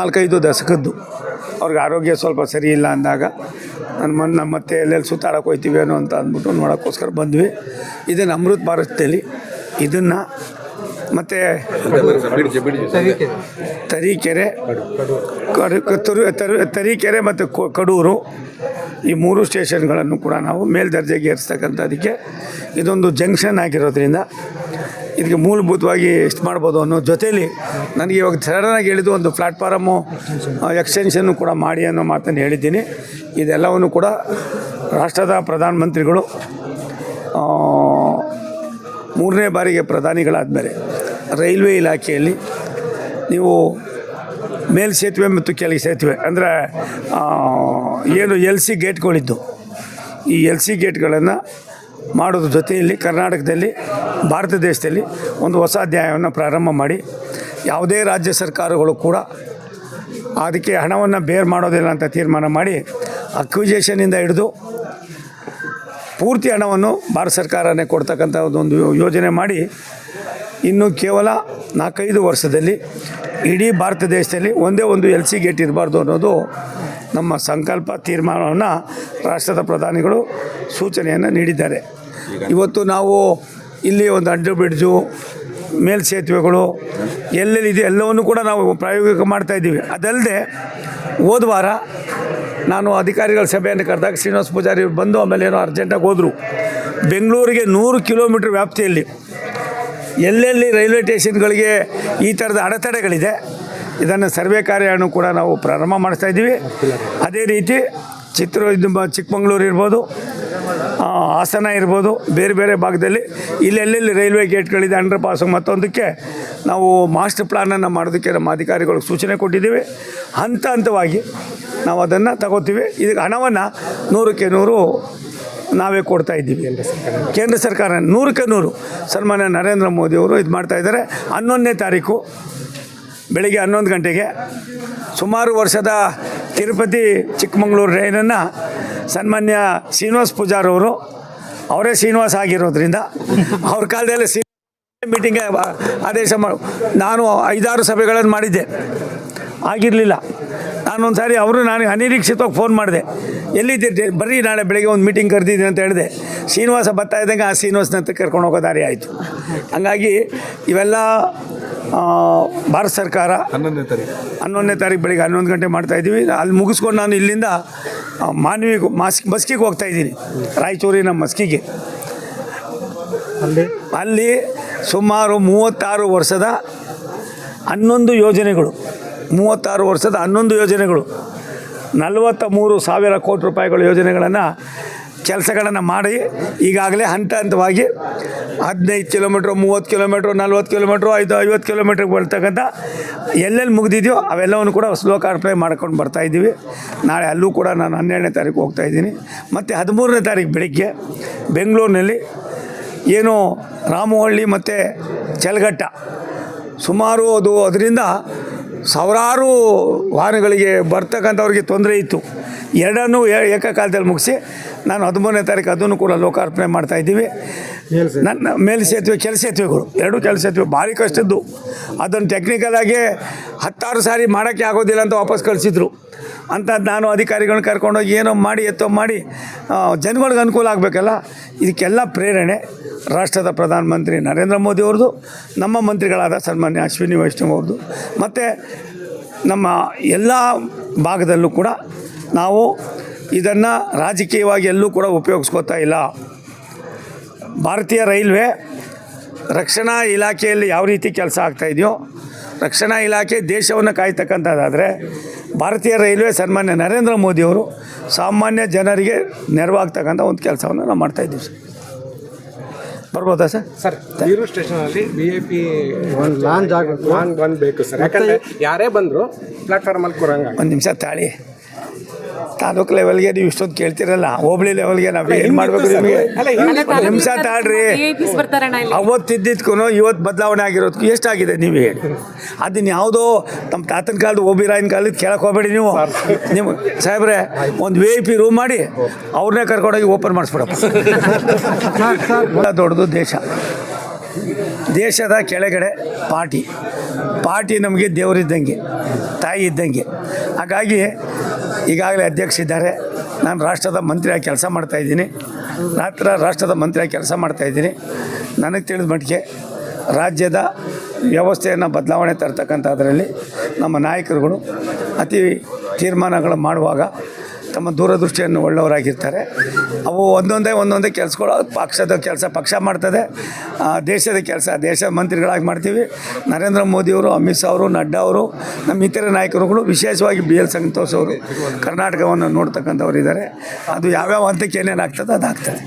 ನಾಲ್ಕೈದು ದಶಕದ್ದು. ಅವ್ರಿಗೆ ಆರೋಗ್ಯ ಸ್ವಲ್ಪ ಸರಿ ಇಲ್ಲ ಅಂದಾಗ ನನ್ನ ನಮ್ಮ ಮತ್ತೆ ಎಲ್ಲೆಲ್ಲಿ ಸುತ್ತಾಡೋಕೆ ಹೋಗ್ತೀವಿ ಏನೋ ಅಂತ ಅಂದ್ಬಿಟ್ಟು ನೋಡೋಕ್ಕೋಸ್ಕರ ಬಂದ್ವಿ. ಇದನ್ನು ಅಮೃತ್ ಭಾರತದಲ್ಲಿ ಇದನ್ನು ಮತ್ತು ತರೀಕೆರೆ ತರು ತರು, ತರೀಕೆರೆ ಮತ್ತು ಕಡೂರು ಈ ಮೂರು ಸ್ಟೇಷನ್ಗಳನ್ನು ಕೂಡ ನಾವು ಮೇಲ್ದರ್ಜೆಗೆ ಏರಿಸ್ತಕ್ಕಂಥದಕ್ಕೆ ಇದೊಂದು ಜಂಕ್ಷನ್ ಆಗಿರೋದ್ರಿಂದ ಇದಕ್ಕೆ ಮೂಲಭೂತವಾಗಿ ಎಷ್ಟು ಮಾಡ್ಬೋದು ಅನ್ನೋ ಜೊತೇಲಿ ನನಗೆ ಇವಾಗ ಸಡನ್ನಾಗಿ ಹೇಳಿದ್ದು ಒಂದು ಪ್ಲ್ಯಾಟ್ಫಾರಮು ಎಕ್ಸ್ಟೆನ್ಷನ್ನು ಕೂಡ ಮಾಡಿ ಅನ್ನೋ ಮಾತನ್ನು ಹೇಳಿದ್ದೀನಿ. ಇದೆಲ್ಲವನ್ನು ಕೂಡ ರಾಷ್ಟ್ರದ ಪ್ರಧಾನಮಂತ್ರಿಗಳು ಮೂರನೇ ಬಾರಿಗೆ ಪ್ರಧಾನಿಗಳಾದಮೇಲೆ ರೈಲ್ವೆ ಇಲಾಖೆಯಲ್ಲಿ ನೀವು ಮೇಲ್ ಸೇತುವೆ ಮತ್ತು ಕೆಳಗೆ ಸೇತುವೆ, ಅಂದರೆ ಏನು ಎಲ್ ಸಿ ಗೇಟ್ಗಳಿದ್ದು, ಈ ಎಲ್ ಸಿ ಗೇಟ್ಗಳನ್ನು ಮಾಡೋದ್ರ ಜೊತೆಯಲ್ಲಿ ಕರ್ನಾಟಕದಲ್ಲಿ ಭಾರತ ದೇಶದಲ್ಲಿ ಒಂದು ಹೊಸ ಅಧ್ಯಾಯವನ್ನು ಪ್ರಾರಂಭ ಮಾಡಿ ಯಾವುದೇ ರಾಜ್ಯ ಸರ್ಕಾರಗಳು ಕೂಡ ಅದಕ್ಕೆ ಹಣವನ್ನು ಬೇರ್ ಮಾಡೋದಿಲ್ಲ ಅಂತ ತೀರ್ಮಾನ ಮಾಡಿ ಅಕ್ವಿಜೇಷನಿಂದ ಹಿಡಿದು ಪೂರ್ತಿ ಹಣವನ್ನು ಭಾರತ ಸರ್ಕಾರನೇ ಕೊಡ್ತಕ್ಕಂಥ ಒಂದು ಯೋಜನೆ ಮಾಡಿ ಇನ್ನು ಕೇವಲ ನಾಲ್ಕೈದು ವರ್ಷದಲ್ಲಿ ಇಡೀ ಭಾರತ ದೇಶದಲ್ಲಿ ಒಂದೇ ಒಂದು ಎಲ್ ಸಿ ಗೇಟ್ ಇರಬಾರ್ದು ಅನ್ನೋದು ನಮ್ಮ ಸಂಕಲ್ಪ ತೀರ್ಮಾನವನ್ನು ರಾಷ್ಟ್ರದ ಪ್ರಧಾನಿಗಳು ಸೂಚನೆಯನ್ನು ನೀಡಿದ್ದಾರೆ. ಇವತ್ತು ನಾವು ಇಲ್ಲಿ ಒಂದು ಅಂಡರ್ ಬ್ರಿಡ್ಜು, ಮೇಲ್ ಸೇತುವೆಗಳು ಎಲ್ಲೆಲ್ಲಿದೆ ಎಲ್ಲವನ್ನು ಕೂಡ ನಾವು ಪ್ರಾಯೋಗಿಕ ಮಾಡ್ತಾ ಇದ್ದೀವಿ. ಅದಲ್ಲದೆ, ಹೋದ ವಾರ ನಾನು ಅಧಿಕಾರಿಗಳ ಸಭೆಯನ್ನು ಕರೆದಾಗ ಶ್ರೀನಿವಾಸ ಪೂಜಾರಿ ಬಂದು ಆಮೇಲೆ ಏನೋ ಅರ್ಜೆಂಟಾಗಿ ಹೋದರು. ಬೆಂಗಳೂರಿಗೆ ನೂರು ಕಿಲೋಮೀಟ್ರ್ ವ್ಯಾಪ್ತಿಯಲ್ಲಿ ಎಲ್ಲೆಲ್ಲಿ ರೈಲ್ವೆ ಸ್ಟೇಷನ್ಗಳಿಗೆ ಈ ಥರದ ಅಡೆತಡೆಗಳಿದೆ, ಇದನ್ನು ಸರ್ವೆ ಕಾರ್ಯವನ್ನು ಕೂಡ ನಾವು ಪ್ರಾರಂಭ ಮಾಡಿಸ್ತಾ ಇದ್ದೀವಿ. ಅದೇ ರೀತಿ ಚಿತ್ರ ಇದು ಚಿಕ್ಕಮಗಳೂರು ಇರ್ಬೋದು ಹಾಸನ ಇರ್ಬೋದು, ಬೇರೆ ಬೇರೆ ಭಾಗದಲ್ಲಿ. ಇಲ್ಲೆಲ್ಲೆಲ್ಲಿ ರೈಲ್ವೆ ಗೇಟ್ಗಳಿದೆ ಅಂಡರ್ ಪಾಸು ಮತ್ತೊಂದಕ್ಕೆ ನಾವು ಮಾಸ್ಟರ್ ಪ್ಲಾನನ್ನು ಮಾಡೋದಕ್ಕೆ ನಮ್ಮ ಅಧಿಕಾರಿಗಳಿಗೆ ಸೂಚನೆ ಕೊಟ್ಟಿದ್ದೀವಿ. ಹಂತ ಹಂತವಾಗಿ ನಾವು ಅದನ್ನು ತಗೋತೀವಿ. ಇದಕ್ಕೆ ಹಣವನ್ನು ನೂರಕ್ಕೆ ನೂರು ನಾವೇ ಕೊಡ್ತಾ ಇದ್ದೀವಿ. ಕೇಂದ್ರ ಸರ್ಕಾರ ನೂರಕ್ಕೆ ನೂರು ಸನ್ಮಾನ್ಯ ನರೇಂದ್ರ ಮೋದಿಯವರು ಇದು ಮಾಡ್ತಾ ಇದ್ದಾರೆ. ಹನ್ನೊಂದನೇ ತಾರೀಕು ಬೆಳಿಗ್ಗೆ ಹನ್ನೊಂದು ಗಂಟೆಗೆ ಸುಮಾರು ವರ್ಷದ ತಿರುಪತಿ ಚಿಕ್ಕಮಗಳೂರು ರೈಲನ್ನು ಸನ್ಮಾನ್ಯ ಶ್ರೀನಿವಾಸ್ ಪೂಜಾರವರು, ಅವರೇ ಶ್ರೀನಿವಾಸ ಆಗಿರೋದ್ರಿಂದ ಅವ್ರ ಕಾಲದಲ್ಲಿ ಸಿ ಮೀಟಿಂಗ್ ಆದೇಶ ಮಾಡಿ ನಾನು ಐದಾರು ಸಭೆಗಳನ್ನು ಮಾಡಿದ್ದೆ. ಆಗಿರಲಿಲ್ಲ. ನಾನೊಂದು ಸಾರಿ ಅವರು ನಾನು ಅನಿರೀಕ್ಷಿತವಾಗಿ ಫೋನ್ ಮಾಡಿದೆ. ಎಲ್ಲಿದ್ದೆ ಬರ್ರಿ, ನಾಳೆ ಬೆಳಗ್ಗೆ ಒಂದು ಮೀಟಿಂಗ್ ಕರೆದಿದ್ದೀನಿ ಅಂತ ಹೇಳಿದೆ. ಶ್ರೀನಿವಾಸ ಬರ್ತಾ ಇದ್ದಂಗೆ ಆ ಶ್ರೀನಿವಾಸನ ಹತ್ರ ಕರ್ಕೊಂಡು ಹೋಗೋ ದಾರಿ ಆಯಿತು. ಹಂಗಾಗಿ ಇವೆಲ್ಲ ಭಾರತ ಸರ್ಕಾರ ಹನ್ನೊಂದನೇ ತಾರೀಕು. ಹನ್ನೊಂದನೇ ತಾರೀಕು ಬೆಳಿಗ್ಗೆ ಹನ್ನೊಂದು ಗಂಟೆ ಮಾಡ್ತಾಯಿದ್ದೀವಿ ಅಲ್ಲಿ ಮುಗಿಸ್ಕೊಂಡು ನಾನು ಇಲ್ಲಿಂದ ಮಾನ್ವಿಗೆ ಮಾಸ್ ಮಸ್ಕಿಗೆ ಹೋಗ್ತಾ ಇದ್ದೀನಿ. ರಾಯಚೂರಿನ ಮಸ್ಕಿಗೆ. ಅಲ್ಲಿ? ಅಲ್ಲಿ ಸುಮಾರು ಮೂವತ್ತಾರು ವರ್ಷದ ಹನ್ನೊಂದು ಯೋಜನೆಗಳು. ಮೂವತ್ತಾರು ವರ್ಷದ ಹನ್ನೊಂದು ಯೋಜನೆಗಳು. ನಲವತ್ತ ಮೂರು ಸಾವಿರ ಕೋಟಿ ರೂಪಾಯಿಗಳ ಯೋಜನೆಗಳನ್ನು ಕೆಲಸಗಳನ್ನು ಮಾಡಿ ಈಗಾಗಲೇ ಹಂತ ಹಂತವಾಗಿ ಹದಿನೈದು ಕಿಲೋಮೀಟ್ರ್, ಮೂವತ್ತು ಕಿಲೋಮೀಟ್ರ್, ನಲ್ವತ್ತು ಕಿಲೋಮೀಟ್ರ್, ಐದು ಐವತ್ತು ಕಿಲೋಮೀಟ್ರಿಗೆ ಬರ್ತಕ್ಕಂಥ ಎಲ್ಲೆಲ್ಲಿ ಮುಗಿದಿದೆಯೋ ಅವೆಲ್ಲವನ್ನು ಕೂಡ ಸ್ಲೋ ಕಾರ್ಪ್ಲೈ ಮಾಡ್ಕೊಂಡು ಬರ್ತಾ ಇದ್ದೀವಿ. ನಾಳೆ ಅಲ್ಲೂ ಕೂಡ ನಾನು ಹನ್ನೆರಡನೇ ತಾರೀಕು ಹೋಗ್ತಾ ಇದ್ದೀನಿ. ಮತ್ತು ಹದಿಮೂರನೇ ತಾರೀಕು ಬೆಳಿಗ್ಗೆ ಬೆಂಗಳೂರಿನಲ್ಲಿ ಏನು ರಾಮವಳ್ಳಿ ಮತ್ತು ಚಲಘಟ್ಟ ಸುಮಾರು ಅದು ಅದರಿಂದ ಸಾವಿರಾರು ವಾಹನಗಳಿಗೆ ಬರ್ತಕ್ಕಂಥವ್ರಿಗೆ ತೊಂದರೆ ಇತ್ತು. ಎರಡನ್ನೂ ಏಕಕಾಲದಲ್ಲಿ ಮುಗಿಸಿ ನಾನು ಹದಿಮೂರನೇ ತಾರೀಕು ಅದನ್ನು ಕೂಡ ಲೋಕಾರ್ಪಣೆ ಮಾಡ್ತಾಯಿದ್ದೀವಿ. ನನ್ನ ಮೇಲ್ ಸೇತುವೆ ಕೆಲ ಸೇತುವೆಗಳು ಎರಡೂ ಕೆಲ ಸೇತುವೆ ಭಾರಿ ಕಷ್ಟದ್ದು. ಅದನ್ನು ಟೆಕ್ನಿಕಲಾಗಿ ಹತ್ತಾರು ಸಾರಿ ಮಾಡೋಕ್ಕೆ ಆಗೋದಿಲ್ಲ ಅಂತ ವಾಪಸ್ ಕಳಿಸಿದ್ರು. ಅಂತ ನಾನು ಅಧಿಕಾರಿಗಳನ್ನ ಕರ್ಕೊಂಡೋಗಿ ಏನೋ ಮಾಡಿ ಎತ್ತೋ ಮಾಡಿ ಜನಗಳಿಗೆ ಅನುಕೂಲ ಆಗಬೇಕಲ್ಲ? ಇದಕ್ಕೆಲ್ಲ ಪ್ರೇರಣೆ ರಾಷ್ಟ್ರದ ಪ್ರಧಾನಮಂತ್ರಿ ನರೇಂದ್ರ ಮೋದಿ ಅವ್ರದ್ದು ನಮ್ಮ ಮಂತ್ರಿಗಳಾದ ಸನ್ಮಾನ್ಯ ಅಶ್ವಿನಿ ವೈಷ್ಣವ್ ಅವ್ರದ್ದು. ಮತ್ತು ನಮ್ಮ ಎಲ್ಲ ಭಾಗದಲ್ಲೂ ಕೂಡ ನಾವು ಇದನ್ನು ರಾಜಕೀಯವಾಗಿ ಎಲ್ಲೂ ಕೂಡ ಉಪಯೋಗಿಸ್ಕೋತಾ ಇಲ್ಲ. ಭಾರತೀಯ ರೈಲ್ವೆ ರಕ್ಷಣಾ ಇಲಾಖೆಯಲ್ಲಿ ಯಾವ ರೀತಿ ಕೆಲಸ ಆಗ್ತಾಯಿದೆಯೋ ರಕ್ಷಣಾ ಇಲಾಖೆ ದೇಶವನ್ನು ಕಾಯ್ತಕ್ಕಂಥದ್ದಾದರೆ ಭಾರತೀಯ ರೈಲ್ವೆ ಸನ್ಮಾನ್ಯ ನರೇಂದ್ರ ಮೋದಿಯವರು ಸಾಮಾನ್ಯ ಜನರಿಗೆ ನೆರವಾಗ್ತಕ್ಕಂಥ ಒಂದು ಕೆಲಸವನ್ನು ನಾವು ಮಾಡ್ತಾಯಿದ್ದೀವಿ ಸರ್. ಬರ್ಬೋದಾ ಸರ್? ಸರ್ ಬೀರು ಸ್ಟೇಷನಲ್ಲಿ ವಿ ಐ ಪಿ ಒಂದು ಲಾಂಚ್ ಆಗಬೇಕು ಲಾಂಗ್ ಬಂದು ಬೇಕು ಸರ್. ಯಾಕಂದರೆ ಯಾರೇ ಬಂದ್ರು ಪ್ಲಾಟ್ಫಾರ್ಮಲ್ಲಿ ಕೂರಂಗ ಒಂದು ನಿಮಿಷ ತಾಳಿ. ತಾಲೂಕು ಲೆವೆಲ್ಗೆ ನೀವು ಇಷ್ಟೊಂದು ಕೇಳ್ತಿರಲ್ಲ ಹೋಬಳಿ ಲೆವೆಲ್ಗೆ ನಾವು ಏನು ಮಾಡಬೇಕು ನಿಮಗೆ? ನಿಮಿಷ ತಾಳ್ರಿ ಅವತ್ತಿದ್ದಕ್ಕೂ ಇವತ್ತು ಬದಲಾವಣೆ ಆಗಿರೋದಕ್ಕೂ ಎಷ್ಟಾಗಿದೆ ನೀವು ಹೇಳಿ? ಅದನ್ನ ಯಾವುದೋ ನಮ್ಮ ತಾತನ ಕಾಲದ ಓಬಿರಾಯನ ಕಾಲದ ಕೇಳಕ್ಕೆ ಹೋಗಬೇಡಿ ನೀವು. ನಿಮ್ಮ ಸಾಹೇಬ್ರೆ ಒಂದು ವಿ ಐ ಪಿ ರೂಮ್ ಮಾಡಿ ಅವ್ರನ್ನೇ ಕರ್ಕೊಂಡೋಗಿ ಓಪನ್ ಮಾಡಿಸ್ಬಿಡಪ್ಪ. ದೊಡ್ಡದು ದೇಶ. ದೇಶದ ಕೆಳಗಡೆ ಪಾರ್ಟಿ. ಪಾರ್ಟಿ ನಮಗೆ ದೇವರಿದ್ದಂಗೆ ತಾಯಿ ಇದ್ದಂಗೆ. ಹಾಗಾಗಿ ಈಗಾಗಲೇ ಅಧ್ಯಕ್ಷ ಇದ್ದಾರೆ. ನಾನು ರಾಷ್ಟ್ರದ ಮಂತ್ರಿಯಾಗಿ ಕೆಲಸ ಮಾಡ್ತಾಯಿದ್ದೀನಿ ರಾತ್ರ ರಾಷ್ಟ್ರದ ಮಂತ್ರಿಯಾಗಿ ಕೆಲಸ ಮಾಡ್ತಾಯಿದ್ದೀನಿ ನನಗೆ ತಿಳಿದ ಮಟ್ಟಿಗೆ ರಾಜ್ಯದ ವ್ಯವಸ್ಥೆಯನ್ನು ಬದಲಾವಣೆ ತರ್ತಕ್ಕಂಥದ್ರಲ್ಲಿ ನಮ್ಮ ನಾಯಕರುಗಳು ಅತಿ ತೀರ್ಮಾನಗಳು ಮಾಡುವಾಗ ತಮ್ಮ ದೂರದೃಷ್ಟಿಯನ್ನು ಒಳ್ಳೆಯವರಾಗಿರ್ತಾರೆ. ಅವು ಒಂದೊಂದೇ ಒಂದೊಂದೇ ಕೆಲಸಗಳು, ಪಕ್ಷದ ಕೆಲಸ ಪಕ್ಷ ಮಾಡ್ತದೆ ದೇಶದ ಕೆಲಸ ದೇಶದ ಮಂತ್ರಿಗಳಾಗಿ ಮಾಡ್ತೀವಿ. ನರೇಂದ್ರ ಮೋದಿಯವರು ಅಮಿತ್ ಶಾ ಅವರು, ನಡ್ಡಾ ಅವರು, ನಮ್ಮ ಇತರ ನಾಯಕರುಗಳು ವಿಶೇಷವಾಗಿ ಬಿ ಎಲ್ ಸಂತೋಷ್ ಅವರು, ಕರ್ನಾಟಕವನ್ನು ನೋಡ್ತಕ್ಕಂಥವ್ರು ಇದ್ದಾರೆ ಅದು ಯಾವ್ಯಾವ ಹಂತಕ್ಕೆ ಏನೇನು ಆಗ್ತದೆ ಅದಾಗ್ತದೆ.